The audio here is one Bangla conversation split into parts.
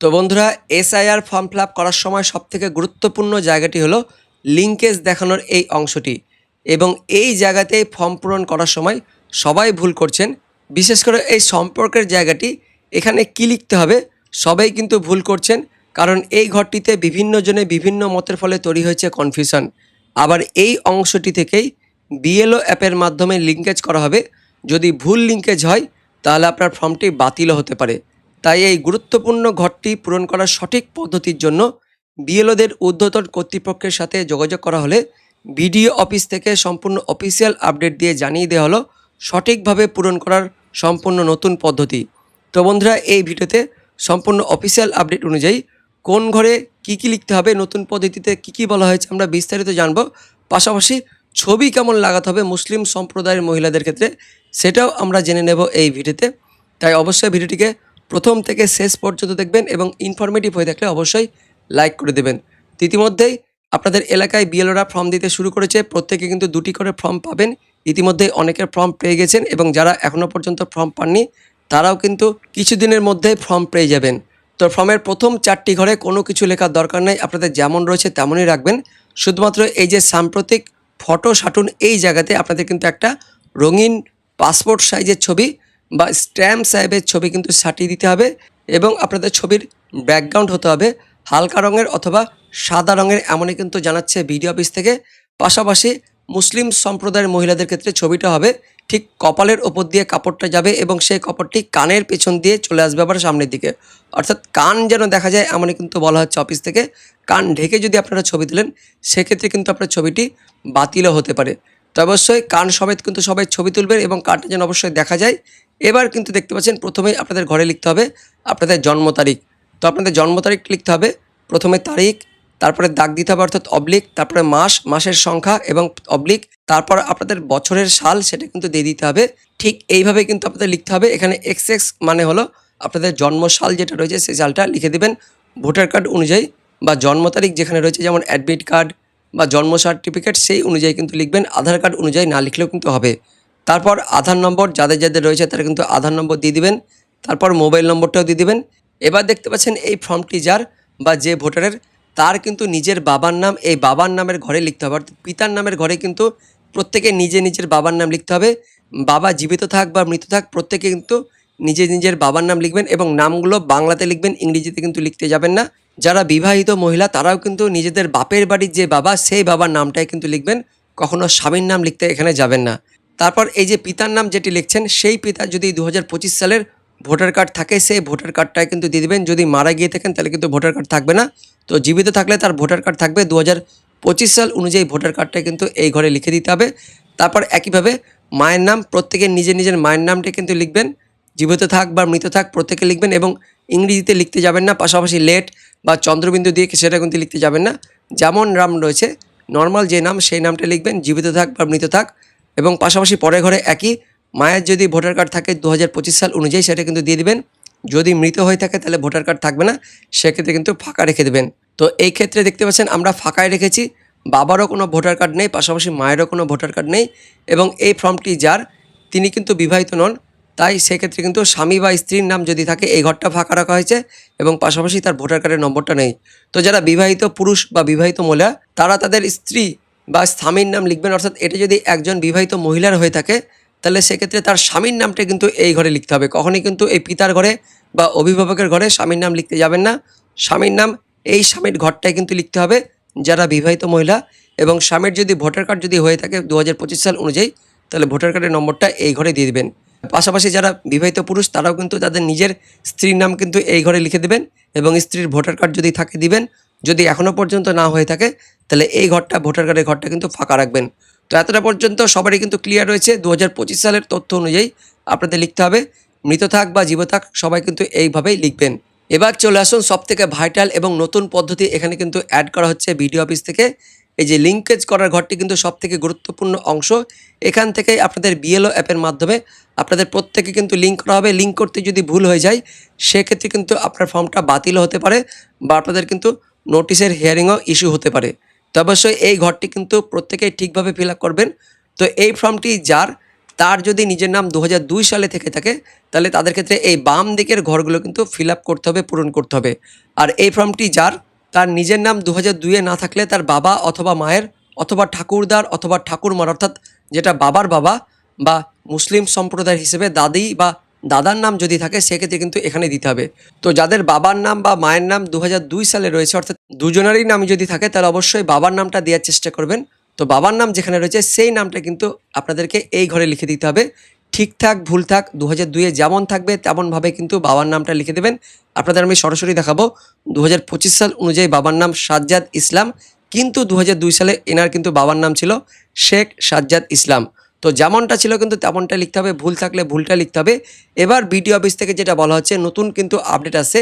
তো বন্ধুরা এসআইআর ফর্ম ফিল করার সময় সবথেকে গুরুত্বপূর্ণ জায়গাটি হলো লিঙ্কেজ দেখানোর এই অংশটি এবং এই জায়গাতেই ফর্ম পূরণ করার সময় সবাই ভুল করছেন। বিশেষ করে এই সম্পর্কের জায়গাটি, এখানে কি লিখতে হবে সবাই কিন্তু ভুল করছেন, কারণ এই ঘরটিতে বিভিন্ন জনে বিভিন্ন মতের ফলে তৈরি হয়েছে কনফিউশন আবার এই অংশটি থেকেই বিএলও অ্যাপের মাধ্যমে লিঙ্কেজ করা হবে। যদি ভুল লিঙ্কেজ হয়, তাহলে আপনার ফর্মটি বাতিলও হতে পারে। তাই এই গুরুত্বপূর্ণ ঘরটি পূরণ করার সঠিক পদ্ধতির জন্য বিএলওদের ঊর্ধ্বতন কর্তৃপক্ষের সাথে যোগাযোগ করা হলে বিডিও অফিস থেকে সম্পূর্ণ অফিসিয়াল আপডেট দিয়ে জানিয়ে দেওয়া হলো সঠিকভাবে পূরণ করার সম্পূর্ণ নতুন পদ্ধতি। তো বন্ধুরা, এই ভিডিওতে সম্পূর্ণ অফিসিয়াল আপডেট অনুযায়ী কোন ঘরে কি কি লিখতে হবে, নতুন পদ্ধতিতে কি কি বলা হয়েছে আমরা বিস্তারিত জানব। পাশাপাশি ছবি কেমন লাগাতে হবে মুসলিম সম্প্রদায়ের মহিলাদের ক্ষেত্রে সেটাও আমরা জেনে নেব এই ভিডিওতে। তাই অবশ্যই ভিডিওটিকে প্রথম থেকে শেষ পর্যন্ত দেখবেন এবং ইনফরমেটিভ হয়ে থাকলে অবশ্যই লাইক করে দেবেন। ইতিমধ্যেই আপনাদের এলাকায় বিএলওরা ফর্ম দিতে শুরু করেছে। প্রত্যেকে কিন্তু দুটি করে ফর্ম পাবেন। ইতিমধ্যেই অনেকের ফর্ম পেয়ে গেছেন এবং যারা এখনও পর্যন্ত ফর্ম পাননি, তারাও কিন্তু কিছুদিনের মধ্যে ফর্ম পেয়ে যাবেন। তো ফর্মের প্রথম চারটি ঘরে কোনো কিছু লেখার দরকার নেই। আপনাদের যেমন রয়েছে তেমনই রাখবেন। শুধুমাত্র এই যে সাম্প্রতিক ফটো সাটুন এই জায়গাতে আপনাদের কিন্তু একটা রঙিন পাসপোর্ট সাইজের ছবি বা স্ট্যাম্প সাহেবের ছবি কিন্তু সাটিয়ে দিতে হবে এবং আপনাদের ছবির ব্যাকগ্রাউন্ড হতে হবে হালকা রঙের অথবা সাদা রঙের এমনই কিন্তু জানাচ্ছে বিডিও অফিস থেকে। পাশাপাশি মুসলিম সম্প্রদায়ের মহিলাদের ক্ষেত্রে ছবিটা হবে। ঠিক কপালের ওপর দিয়ে কাপড়টা যাবে এবং সেই কাপড়টি কানের পেছন দিয়ে চলে আসবে আবার সামনের দিকে। অর্থাৎ কান যেন দেখা যায় এমনই কিন্তু বলা হচ্ছে অফিস থেকে। কান ঢেকে যদি আপনারা ছবি তুলেন, সেক্ষেত্রে কিন্তু আপনার ছবিটি বাতিলও হতে পারে। তো অবশ্যই কান সমেত কিন্তু সবাই ছবি তুলবেন এবং কানটা যেন অবশ্যই দেখা যায়। এবার কিন্তু দেখতে পাচ্ছেন, প্রথমেই আপনাদের ঘরে লিখতে হবে আপনাদের জন্ম তারিখ। তো আপনাদের জন্ম তারিখ লিখতে হবে, প্রথমে তারিখ, তারপরে দাগ দিতে হবে অর্থাৎ অবলিক, তারপরে মাস, মাসের সংখ্যা এবং অবলিক, তারপর আপনাদের বছরের সাল সেটা কিন্তু দিয়ে দিতে হবে। ঠিক এইভাবে কিন্তু আপনাদের লিখতে হবে, এখানে এক্স এক্স মানে হলো আপনাদের জন্ম সাল যেটা রয়েছে সেই সালটা লিখে দেবেন। ভোটার কার্ড অনুযায়ী বা জন্ম তারিখ যেখানে রয়েছে, যেমন অ্যাডমিট কার্ড বা জন্ম সার্টিফিকেট সেই অনুযায়ী কিন্তু লিখবেন, আধার কার্ড অনুযায়ী না লিখলেও কিন্তু হবে। তারপর আধার নম্বর যাদের যাদের রয়েছে তারা কিন্তু আধার নম্বর দিয়ে দিবেন, তারপর মোবাইল নম্বরটাও দিয়ে দিবেন। এবার দেখতে পাচ্ছেন এই ফর্মটি যার বা যে ভোটারের, তার কিন্তু নিজের বাবার নাম, এই বাবার নামের ঘরে লিখতে হবে। অর্থাৎ পিতার নামের ঘরে কিন্তু প্রত্যেকে নিজে নিজের বাবার নাম লিখতে হবে। বাবা জীবিত থাক বা মৃত থাক, প্রত্যেকে কিন্তু নিজে নিজের বাবার নাম লিখবেন এবং নামগুলো বাংলাতে লিখবেন, ইংরেজিতে কিন্তু লিখতে যাবেন না। যারা বিবাহিত মহিলা, তারাও কিন্তু নিজেদের বাপের বাড়ির যে বাবা, সেই বাবার নামটাই কিন্তু লিখবেন। কখনো স্বামীর নাম লিখতে এখানে যাবেন না। তারপর এই যে পিতার নাম যেটি লিখছেন, সেই পিতা যদি দু হাজার পঁচিশ সালের ভোটার কার্ড থাকে, সেই ভোটার কার্ডটাই কিন্তু দিয়ে দেবেন। যদি মারা গিয়ে থাকেন, তাহলে কিন্তু ভোটার কার্ড থাকবে না। তো জীবিত থাকলে তার ভোটার কার্ড থাকবে। দু সাল অনুযায়ী ভোটার কার্ডটা কিন্তু এই ঘরে লিখে দিতে হবে। তারপর একইভাবে মায়ের নাম, প্রত্যেকের নিজের নিজের মায়ের নামটা কিন্তু লিখবেন। জীবিত থাক বা মৃত থাক, প্রত্যেকে লিখবেন এবং ইংরেজিতে লিখতে যাবেন না। পাশাপাশি লেট বা চন্দ্রবিন্দু দিয়ে সেটা কিন্তু লিখতে যাবেন না। যেমন নাম রয়েছে নর্মাল যে নাম সেই নামটা লিখবেন, জীবিত থাক বা মৃত থাক। এবং পাশাপাশি পরে ঘরে একই, মায়ের যদি ভোটার কার্ড থাকে দু হাজার পঁচিশ সাল অনুযায়ী সেটা কিন্তু দিয়ে দিবেন। যদি মৃত হয়ে থাকে তাহলে ভোটার কার্ড থাকবে না, সেক্ষেত্রে কিন্তু ফাঁকা রেখে দেবেন। তো এই ক্ষেত্রে দেখতে পাচ্ছেন আমরা ফাঁকায় রেখেছি। বাবারও কোনো ভোটার কার্ড নেই, পাশাপাশি মায়েরও কোনো ভোটার কার্ড নেই। এবং এই ফর্মটি যার, তিনি কিন্তু বিবাহিত নন। তাই সেক্ষেত্রে কিন্তু স্বামী বা স্ত্রীর নাম যদি থাকে, এই ঘরটা ফাঁকা রাখা হয়েছে এবং পাশাপাশি তার ভোটার কার্ডের নম্বরটা নেই। তো যারা বিবাহিত পুরুষ বা বিবাহিত মহিলা, তারা তাদের স্ত্রী বা স্বামীর নাম লিখবেন, অর্থাৎ এটা যদি একজন বিবাহিত মহিলার হয়ে থাকে, তাহলে সেক্ষেত্রে তার স্বামীর নামটা কিন্তু এই ঘরে লিখতে হবে। কখনই কিন্তু এই পিতার ঘরে বা অভিভাবকের ঘরে স্বামীর নাম লিখতে যাবেন না। স্বামীর নাম এই স্বামীর ঘরটাই কিন্তু লিখতে হবে, যারা বিবাহিত মহিলা এবং স্বামীর যদি ভোটার কার্ড যদি হয়ে থাকে দু হাজার পঁচিশ সাল অনুযায়ী, তাহলে ভোটার কার্ডের নম্বরটা এই ঘরে দিয়ে দেবেন। পাশাপাশি যারা বিবাহিত পুরুষ, তারাও কিন্তু তাদের নিজের স্ত্রীর নাম কিন্তু এই ঘরে লিখে দেবেন এবং স্ত্রীর ভোটার কার্ড যদি থাকে দিবেন, যদি এখনও পর্যন্ত না হয়ে থাকে, তাহলে এই ঘরটা, ভোটার কার্ডের ঘরটা কিন্তু ফাঁকা রাখবেন। তো এতটা পর্যন্ত সবারই কিন্তু ক্লিয়ার রয়েছে। দু হাজার পঁচিশ সালের তথ্য অনুযায়ী আপনাদের লিখতে হবে, মৃত থাক বা জীব থাক, সবাই কিন্তু এইভাবেই লিখবেন। এবার চলে আসুন সব থেকে ভাইটাল এবং নতুন পদ্ধতি এখানে কিন্তু অ্যাড করা হচ্ছে বিডিও অফিস থেকে। এই যে লিঙ্কেজ করার ঘরটি কিন্তু সব থেকে গুরুত্বপূর্ণ অংশ। এখান থেকেই আপনাদের বিএলও অ্যাপের মাধ্যমে আপনাদের প্রত্যেকে কিন্তু লিঙ্ক করা হবে। লিঙ্ক করতে যদি ভুল হয়ে যায়, সেক্ষেত্রে কিন্তু আপনার ফর্মটা বাতিলও হতে পারে বা আপনাদের কিন্তু নোটিশের হিয়ারিংও ইস্যু হতে পারে। তো অবশ্যই এই ঘরটি কিন্তু প্রত্যেকেই ঠিকভাবে ফিল করবেন। তো এই ফর্মটি যার, তার যদি নিজের নাম দু হাজার দুই সালে থেকে থাকে, তাহলে তাদের ক্ষেত্রে এই বাম দিকের ঘরগুলো কিন্তু ফিল করতে হবে, পূরণ করতে হবে। আর এই ফর্মটি যার তার নিজের নাম দু হাজার দুইয়ে না থাকলে তার বাবা অথবা মায়ের অথবা ঠাকুরদার অথবা ঠাকুরমার, অর্থাৎ যেটা বাবার বাবা বা মুসলিম সম্প্রদায় হিসেবে দাদি বা দাদার নাম যদি থাকে, সেক্ষেত্রে কিন্তু এখানে দিতে হবে। তো যাদের বাবার নাম বা মায়ের নাম দু হাজার দুই সালে রয়েছে, অর্থাৎ দুজনেরই নাম যদি থাকে, তাহলে অবশ্যই বাবার নামটা দেওয়ার চেষ্টা করবেন। তো বাবার নাম যেখানে রয়েছে, সেই নামটা কিন্তু আপনাদেরকে এই ঘরে লিখে দিতে হবে। ঠিকঠাক ভুল থাক দু হাজার দুইয়ে যেমন থাকবে তেমনভাবে কিন্তু বাবার নামটা লিখে দেবেন। আপনাদের আমি সরাসরি দেখাবো দু হাজার পঁচিশ সাল অনুযায়ী বাবার নাম সাজ্জাদ ইসলাম, কিন্তু দু হাজার দুই সালে এনার কিন্তু বাবার নাম ছিল শেখ সাজ্জাদ ইসলাম। তো যেমনটা ছিল কিন্তু তেমনটা লিখতে হবে, ভুল থাকলে ভুলটা লিখতে হবে। এবার বিডিও অফিস থেকে যেটা বলা হচ্ছে, নতুন কিন্তু আপডেট আছে।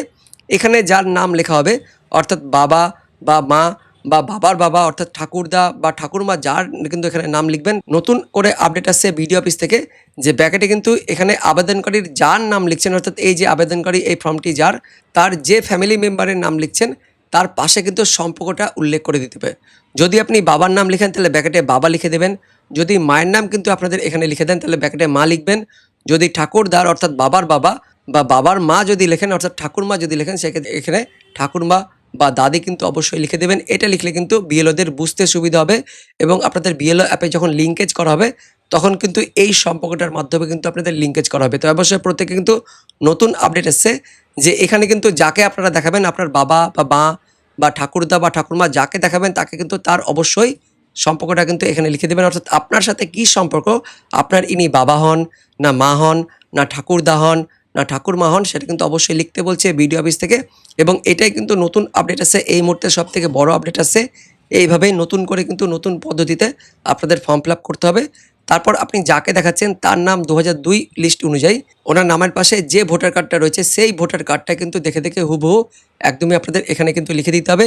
এখানে যার নাম লেখা হবে, অর্থাৎ বাবা বা মা বা বাবার বাবা অর্থাৎ ঠাকুরদা বা ঠাকুরমা যার কিন্তু এখানে নাম লিখবেন, নতুন করে আপডেট আসছে বিডিও অফিস থেকে যে ব্যাকেটে কিন্তু এখানে আবেদনকারীর যার নাম লিখছেন, অর্থাৎ এই যে আবেদনকারী, এই ফর্মটি যার, তার যে ফ্যামিলি মেম্বারের নাম লিখছেন, তার পাশে কিন্তু সম্পর্কটা উল্লেখ করে দিতে হবে। যদি আপনি বাবার নাম লিখেন, তাহলে ব্যাকেটে বাবা লিখে দেবেন। যদি মায়ের নাম কিন্তু আপনাদের এখানে লিখে দেন, তাহলে ব্যাকেটে মা লিখবেন। যদি ঠাকুরদার, অর্থাৎ বাবার বাবা বা বাবার মা যদি লেখেন, অর্থাৎ ঠাকুরমা যদি লেখেন, সেক্ষেত্রে এখানে ঠাকুরমা বা দাদি কিন্তু অবশ্যই লিখে দেবেন। এটা লিখলে কিন্তু বিএলওদের বুঝতে সুবিধা হবে এবং আপনাদের বিএলও অ্যাপে যখন লিঙ্কেজ করা হবে, তখন কিন্তু এই সম্পর্কটার মাধ্যমে কিন্তু আপনাদের লিঙ্কেজ করা হবে। তো অবশ্যই প্রত্যেকে কিন্তু নতুন আপডেট এসছে যে এখানে কিন্তু যাকে আপনারা দেখাবেন, আপনার বাবা বা মা বা ঠাকুরদা বা ঠাকুরমা যাকে দেখাবেন, তাকে কিন্তু তার অবশ্যই সম্পর্কটা কিন্তু এখানে লিখে দেবেন। অর্থাৎ আপনার সাথে কি সম্পর্ক? আপনার ইনি বাবা হন, না মা হন, না ঠাকুরদা হন না ঠাকুরমা হন সেটা কিন্তু অবশ্যই লিখতে বলছে বিডিও অফিস থেকে। এবং এটাই কিন্তু নতুন আপডেট আছে, এই মুহূর্তে সব থেকে বড় আপডেট আছে। এইভাবেই নতুন করে কিন্তু নতুন পদ্ধতিতে আপনাদের ফর্ম ফিল করতে হবে। তারপর আপনি যাকে দেখাচ্ছেন, তার নাম দু দুই লিস্ট অনুযায়ী। ওনার নামের পাশে যে ভোটার কার্ডটা রয়েছে, সেই ভোটার কার্ডটা কিন্তু দেখে দেখে হুবহু একদমই আপনাদের এখানে কিন্তু লিখে দিতে হবে।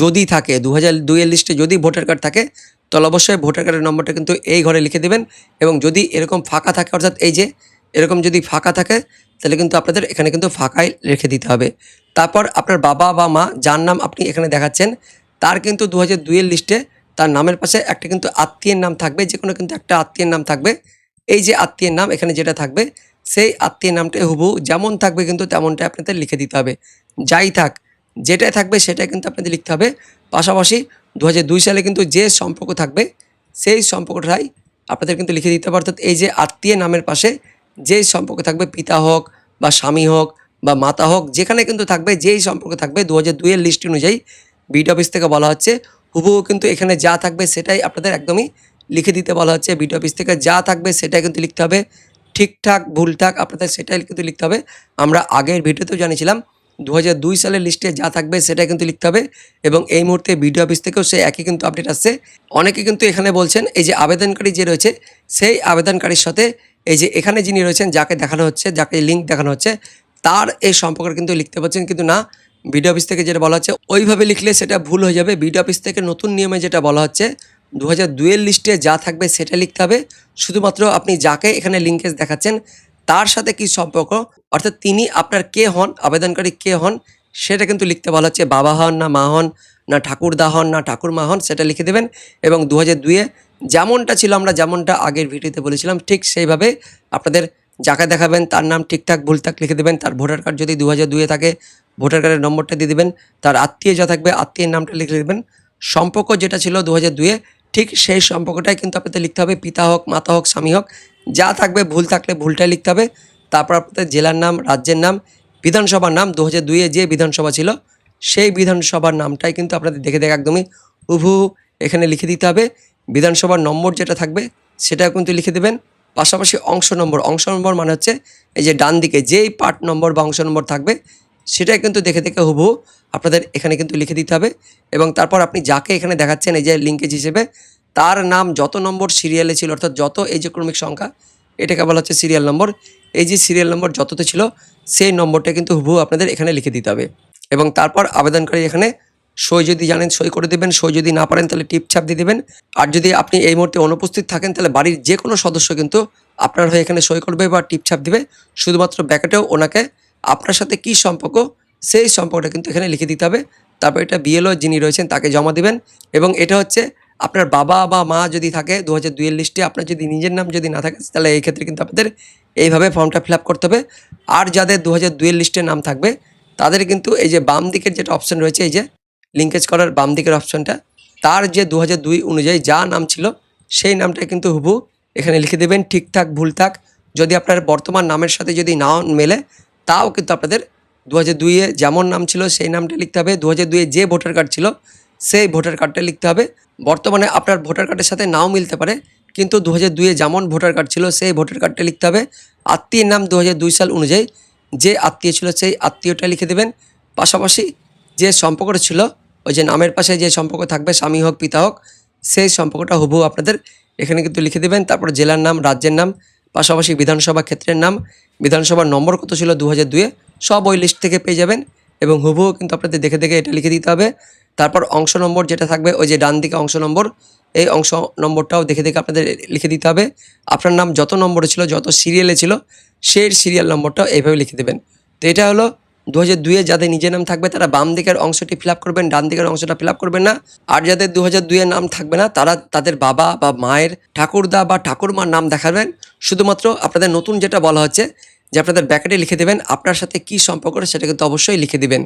যদি থাকে দু হাজার দুইয়ের লিস্টে যদি ভোটার কার্ড থাকে, তাহলে অবশ্যই ভোটার কার্ডের নম্বরটা কিন্তু এই ঘরে লিখে দেবেন। এবং যদি এরকম ফাঁকা থাকে, অর্থাৎ এই যে, এরকম যদি ফাঁকা থাকে তাহলে কিন্তু আপনাদের এখানে কিন্তু ফাঁকাই রেখে দিতে হবে। তারপর আপনার বাবা বা মা, যার নাম আপনি এখানে দেখাচ্ছেন, তার কিন্তু দু হাজার দুইয়ের লিস্টে তার নামের পাশে একটা কিন্তু আত্মীয়ের নাম থাকবে যে কোনো কিন্তু একটা আত্মীয়ের নাম থাকবে। এই যে আত্মীয়ের নাম এখানে যেটা থাকবে, সেই আত্মীয়ের নামটা হুবহু যেমন থাকবে কিন্তু তেমনটাই আপনাদের লিখে দিতে হবে। যাই থাক, যেটাই থাকবে সেটাই কিন্তু আপনাদের লিখতে হবে। পাশাপাশি দু সালে কিন্তু যে সম্পর্ক থাকবে, সেই সম্পর্কটাই আপনাদের কিন্তু লিখে দিতে হবে। অর্থাৎ এই যে আত্মীয় নামের পাশে যেই সম্পর্ক থাকবে পিতা হোক বা স্বামী হোক বা মাতা হোক, যেখানে কিন্তু থাকবে, যেই সম্পর্ক থাকবে দু হাজার দুইয়ের লিস্ট অনুযায়ী বিড অফিস থেকে বলা হচ্ছে। হুবহু কিন্তু এখানে যা থাকবে সেটাই আপনাদের একদমই লিখে দিতে বলা হচ্ছে। বিড অফিস থেকে যা থাকবে সেটাই কিন্তু লিখতে হবে। ঠিকঠাক ভুল থাক আপনাদের সেটাই কিন্তু লিখতে হবে। আমরা আগের ভিডিওতেও জানিয়েছিলাম দু দুই সালের লিস্টে যা থাকবে সেটা কিন্তু লিখতে হবে এবং এই মুহূর্তে বিডিও অফিস থেকেও সে একই কিন্তু আপডেট আসছে। অনেকে কিন্তু এখানে বলছেন, এই যে আবেদনকারী যে রয়েছে, সেই আবেদনকারীর সাথে এই যে এখানে যিনি রয়েছেন, যাকে দেখানো হচ্ছে, যাকে লিঙ্ক দেখানো হচ্ছে, তার এই সম্পর্কে কিন্তু লিখতে পারছেন, কিন্তু না বিডিও অফিস থেকে যেটা বলা হচ্ছে, ওইভাবে লিখলে সেটা ভুল হয়ে যাবে। বিডিও অফিস থেকে নতুন নিয়মে যেটা বলা হচ্ছে দু হাজার দুইয়ের লিস্টে যা থাকবে সেটা লিখতে হবে। শুধুমাত্র আপনি যাকে এখানে লিঙ্কেজ দেখাচ্ছেন, তার সাথে কি সম্পর্ক, অর্থাৎ তিনি আপনার কে হন, আবেদনকারী কে হন, সেটা কিন্তু লিখতে বলা হচ্ছে, বাবা হন, না মা হন, না ঠাকুরদা হন, না ঠাকুরমা হন, সেটা লিখে দেবেন। এবং দু হাজার দুইয়ে যেমনটা ছিল, আমরা যেমনটা আগের ভিডিওতে বলেছিলাম, ঠিক সেইভাবে আপনাদের যাকে দেখাবেন তার নাম ঠিকঠাক, ভুল থাক লিখে দেবেন, তার ভোটার কার্ড যদি দু হাজার দুইয়ে থাকে, ভোটার কার্ডের নম্বরটা দিয়ে দেবেন, তার আত্মীয় যা থাকবে, আত্মীয়ের নামটা লিখে দেবেন। সম্পর্ক যেটা ছিল দু হাজার দুইয়ে, ঠিক সেই সম্পর্কটাই কিন্তু আপনাদের লিখতে হবে, পিতা হোক, মাতা হোক, স্বামী হোক, যা থাকবে, ভুল থাকলে ভুলটাই লিখতে হবে। তারপর আপনাদের জেলার নাম, রাজ্যের নাম, বিধানসভার নাম দু হাজার দুইয়ে যে বিধানসভা ছিল, সেই বিধানসভার নামটাই কিন্তু আপনাদের দেখে দেখে একদমই উভু এখানে লিখে দিতে হবে। বিধানসভার নম্বর যেটা থাকবে সেটাও কিন্তু লিখে দেবেন। পাশাপাশি অংশ নম্বর অংশ নম্বর মানে হচ্ছে এই যে ডান দিকে যেই পার্ট নম্বর বা অংশ নম্বর থাকবে, সেটাই কিন্তু দেখে দেখে হুবহু আপনাদের এখানে কিন্তু লিখে দিতে হবে। এবং তারপর আপনি যাকে এখানে দেখাচ্ছেন, এই যে লিঙ্কেজ হিসেবে, তার নাম, যত নম্বর সিরিয়ালে ছিল, অর্থাৎ যত এই যে ক্রমিক সংখ্যা, এটাকে বলা হচ্ছে সিরিয়াল নম্বর এই যে সিরিয়াল নম্বর যততে ছিল, সেই নম্বরটা কিন্তু হুবহু আপনাদের এখানে লিখে দিতে হবে। এবং তারপর আবেদনকারী এখানে সই যদি জানেন, সই করে দেবেন। সই যদি না পারেন, তাহলে টিপ ছাপ দিয়ে দেবেন। আর যদি আপনি এই মুহূর্তে অনুপস্থিত থাকেন, তাহলে বাড়ির যে কোনো সদস্য কিন্তু আপনার হয়ে এখানে সই করবে বা টিপ ছাপ দিবে। শুধুমাত্র ব্যাকেটেও ওনাকে আপনার সাথে কি সম্পর্ক, সেই সম্পর্কটা কিন্তু এখানে লিখে দিতে হবে। তারপর এটা বিএলও যিনি রয়েছেন, তাকে জমা দেবেন। এবং এটা হচ্ছে আপনার বাবা বা মা যদি থাকে দু হাজার দুইয়ের লিস্টে আপনার যদি নিজের নাম যদি না থাকে, তাহলে এই ক্ষেত্রে কিন্তু আপনাদের এইভাবে ফর্মটা ফিল করতে হবে। আর যাদের দু হাজার দুইয়ের লিস্টে নাম থাকবে, তাদের কিন্তু এই যে বাম দিকের যেটা অপশন রয়েছে, এই যে লিঙ্কেজ করার বাম দিকের অপশনটা তার যে দু হাজার দুই অনুযায়ী যা নাম ছিল, সেই নামটা কিন্তু হুবু এখানে লিখে দেবেন ঠিকঠাক ভুল থাক। যদি আপনার বর্তমান নামের সাথে যদি নাও মেলে, তাও কিন্তু আপনাদের দু হাজার দুইয়ে যেমন নাম ছিল, সেই নামটা লিখতে হবে। দু হাজার দুইয়ে যে ভোটার কার্ড ছিল, সেই ভোটার কার্ডটা লিখতে হবে। বর্তমানে আপনার ভোটার কার্ডের সাথে নাও মিলতে পারে, কিন্তু দু হাজার দুইয়ে যেমন ভোটার কার্ড ছিল, সেই ভোটার কার্ডটা লিখতে হবে। আত্মীয়ের নাম দু হাজার দুই সাল অনুযায়ী যে আত্মীয় ছিল, সেই আত্মীয়টা লিখে দেবেন। পাশাপাশি যে সম্পর্কটা ছিল, ওই যে নামের পাশে যে সম্পর্ক থাকবে, স্বামী হোক, পিতা হোক, সেই সম্পর্কটা হুবহু আপনাদের এখানে কিন্তু লিখে দেবেন। তারপর জেলার নাম, রাজ্যের নাম, পাশাপাশি বিধানসভা ক্ষেত্রের নাম, বিধানসভার নম্বর কত ছিল দু হাজার দুয়ে সব ওই লিস্ট থেকে পেয়ে যাবেন এবং হুবহু কিন্তু আপনাদের দেখে দেখে এটা লিখে দিতে হবে। তারপর অংশ নম্বর যেটা থাকবে, ওই যে ডান দিকে অংশ নম্বর, এই অংশ নম্বরটাও দেখে দেখে আপনাদের লিখে দিতে হবে। আপনার নাম যত নম্বরে ছিল, যত সিরিয়ালে ছিল, সেই সিরিয়াল নম্বরটাও এইভাবে লিখে দেবেন। তো এটা হলো দু হাজার দুইয়ে যাদের নিজের নাম থাকবে, তারা বাম দিকের অংশটি ফিল করবেন, ডান দিকের অংশটা ফিল করবেন না। আর যাদের দু হাজার দুইয়ের নাম থাকবে না, তারা তাদের বাবা বা মায়ের ঠাকুরদা বা ঠাকুরমার নাম দেখাবেন। শুধুমাত্র আপনাদের নতুন যেটা বলা হচ্ছে, যে আপনাদের ব্যাকেটে লিখে দেবেন, আপনার সাথে কি সম্পর্ক সেটা কিন্তু অবশ্যই লিখে দিবেন।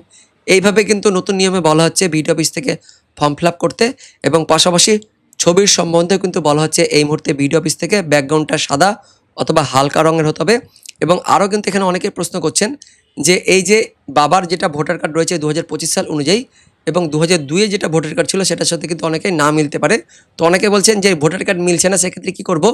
এইভাবে কিন্তু নতুন নিয়মে বলা হচ্ছে বিডি অফিস থেকে ফর্ম ফিল করতে এবং পাশাপাশি ছবির সম্বন্ধে কিন্তু বলা হচ্ছে এই মুহূর্তে বিডি অফিস থেকে ব্যাকগ্রাউন্ডটা সাদা অথবা হালকা রঙের হতে হবে। এবং আরও কিন্তু এখানে অনেকে প্রশ্ন করছেন যে এই যে বাবার যেটা ভোটার কার্ড রয়েছে দু হাজার পঁচিশ সাল অনুযায়ী এবং দু হাজার দুইয়ে যেটা ভোটার কার্ড ছিল সেটার সাথে কিন্তু অনেকেই না মিলতে পারে। তো অনেকে বলছেন যে ভোটার কার্ড মিলছে না, সেক্ষেত্রে কী করব?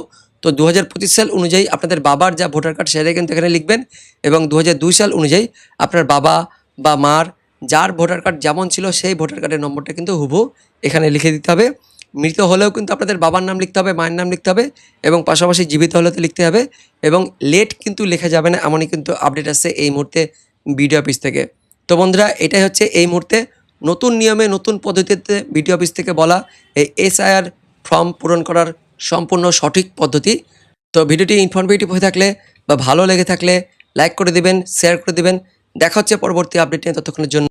তো দু হাজার পঁচিশ সাল অনুযায়ী আপনাদের বাবার যা ভোটার কার্ড সেটা কিন্তু এখানে লিখবেন এবং দু হাজার দুই সাল অনুযায়ী আপনার বাবা বা মার, যার ভোটার কার্ড যেমন ছিল সেই ভোটার কার্ডের নম্বরটা কিন্তু হুবহু এখানে লিখে দিতে হবে। মৃত হলেও কিন্তু আপনাদের বাবার নাম লিখতে হবে, মায়ের নাম লিখতে হবে এবং পাশাপাশি জীবিত হলে তো লিখতে হবে এবং লেট কিন্তু লেখা যাবে না এমনই কিন্তু আপডেট আসছে এই মুহূর্তে বিডিও অফিস থেকে। তো বন্ধুরা, এটাই হচ্ছে এই মুহূর্তে নতুন নিয়মে, নতুন পদ্ধতিতে বিডিও অফিস থেকে বলা এই এসআইআর ফর্ম পূরণ করার সম্পূর্ণ সঠিক পদ্ধতি। তো ভিডিওটি ইনফরমেটিভ হয়ে থাকলে বা ভালো লেগে থাকলে লাইক করে দিবেন শেয়ার করে দিবেন। দেখা হচ্ছে পরবর্তী আপডেট নিয়ে ততক্ষণের জন্য।